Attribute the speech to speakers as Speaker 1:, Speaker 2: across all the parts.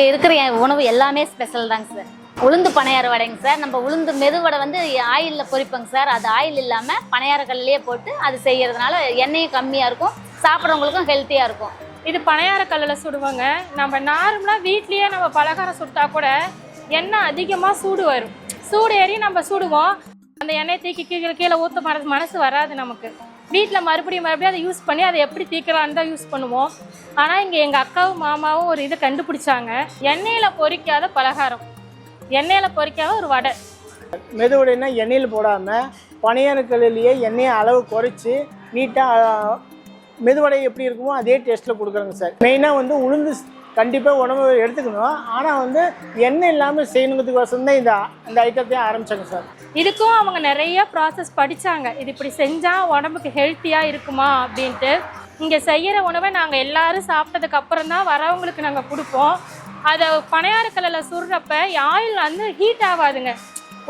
Speaker 1: இங்கே இருக்கிற என் உணவு எல்லாமே ஸ்பெஷல் தாங்க சார். உளுந்து பணியார வடைங்க சார். நம்ம உளுந்து மெதுவடை வந்து ஆயிலில் பொரிப்போங்க சார். அது ஆயில் இல்லாமல் பணியார கல்லையே போட்டு அது செய்கிறதுனால எண்ணெயும் கம்மியாக இருக்கும். சாப்பிட்றவங்களுக்கும் ஹெல்த்தியாக இருக்கும்.
Speaker 2: இது பனையார கல்லில் சுடுவாங்க. நம்ம நார்மலாக வீட்லேயே நம்ம பலகாரம் சுட்டா கூட எண்ணெய் அதிகமாக சூடு வரும். சூடு ஏறி நம்ம சுடுவோம். அந்த எண்ணெய் தூக்கி கீழே கீழே ஊற்ற மனசு மனசு வராது நமக்கு. வீட்டில் மறுபடியும் மறுபடியும் அதை யூஸ் பண்ணி அதை எப்படி தீர்க்கலான்னு தான் யூஸ் பண்ணுவோம். ஆனால் இங்கே எங்கள் அக்காவும் மாமாவும் ஒரு இதை கண்டுபிடிச்சாங்க. எண்ணெயில் பொரிக்காத பலகாரம். எண்ணெயில் பொரிக்காத ஒரு வடை.
Speaker 3: மெதுவடைனா எண்ணெயில் போடாமல் பணியாரக்கல்லையே எண்ணெயை அளவு குறைச்சி நீட்டாக மெதுவடை எப்படி இருக்குமோ அதே டேஸ்ட்டில் கொடுக்குறாங்க சார். மெயினாக வந்து உளுந்து கண்டிப்பாக உணவு எடுத்துக்கணும். ஆனால் வந்து எண்ணெய் இல்லாமல் செய்யணுங்கிறதுக்கோசரம் தான் இந்த இந்த ஐட்டத்தையும் ஆரம்பிச்சாங்க சார்.
Speaker 2: இதுக்கும் அவங்க நிறைய ப்ராசஸ் படித்தாங்க இது இப்படி செஞ்சால் உடம்புக்கு ஹெல்த்தியாக இருக்குமா அப்படின்ட்டு. இங்கே செய்கிற உணவை நாங்கள் எல்லாரும் சாப்பிட்டதுக்கு அப்புறம் தான் வரவங்களுக்கு நாங்கள் கொடுப்போம். அதை பனையாரக்கல்லில் சுடுறப்ப ஆயில் வந்து ஹீட் ஆகாதுங்க.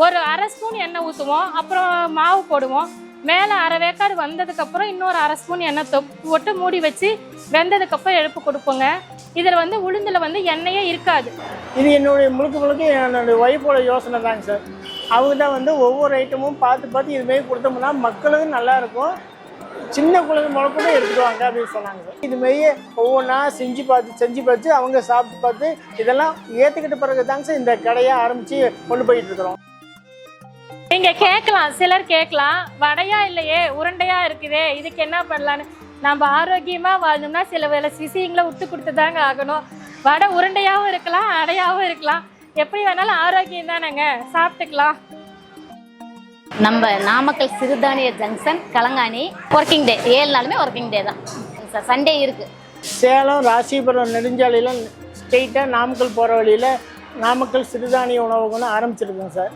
Speaker 2: ஒரு அரை ஸ்பூன் எண்ணெய் ஊற்றுவோம் அப்புறம் மாவு போடுவோம். மேலே அரை வேக்காடு வந்ததுக்கப்புறம் இன்னொரு அரை ஸ்பூன் எண்ணெய் தொப் போட்டு மூடி வச்சு வெந்ததுக்கப்புறம் எழுப்பு கொடுப்போங்க. இதில் வந்து உளுந்தில் வந்து எண்ணெயே இருக்காது.
Speaker 3: இது என்னுடைய முழுக்க முழுக்க என்னுடைய ஒய்ஃபோட யோசனை தாங்க சார். அவங்க தான் வந்து ஒவ்வொரு ஐட்டமும் பார்த்து பார்த்து இதுமாரி கொடுத்தோம்னா மக்களுக்கும் நல்லாயிருக்கும் சின்ன குழந்தை முழக்கூட எடுத்துக்குவாங்க அப்படின்னு சொன்னாங்க சார். இதுமாரி ஒவ்வொன்றா செஞ்சு பார்த்து செஞ்சு பார்த்து அவங்க சாப்பிட்டு பார்த்து இதெல்லாம் ஏற்றுக்கிட்ட பிறகு தாங்க சார் இந்த கடையை ஆரம்பித்து கொண்டு போயிட்டு இருக்கிறோம்.
Speaker 2: நீங்க கேட்கலாம் சிலர் கேட்கலாம் வடையா இல்லையே உருண்டையா இருக்குதே இதுக்கு என்ன பண்ணலான்னு? நம்ம ஆரோக்கியமா வாழணும்னா சில வேலை விஷயங்களை விட்டு கொடுத்து தாங்க ஆகணும். வடை உருண்டையாவும் இருக்கலாம் அடையாவும் இருக்கலாம். எப்படி வேணாலும் ஆரோக்கியம் தானேங்க சாப்பிட்டுக்கலாம்.
Speaker 1: நம்ம நாமக்கல் சிறுதானிய ஜங்ஷன் கலங்காணி ஒர்க்கிங் டே ஏழு நாளுமே ஒர்க்கிங் டே தான். சார் சண்டே இருக்குது
Speaker 3: சேலம் ராசிபுரம் நெடுஞ்சாலையில் ஸ்ட்ரெயிட்டாக நாமக்கல் போகிற வழியில் நாமக்கல் சிறுதானிய உணவகம்னு ஆரம்பிச்சிருக்கோங்க சார்.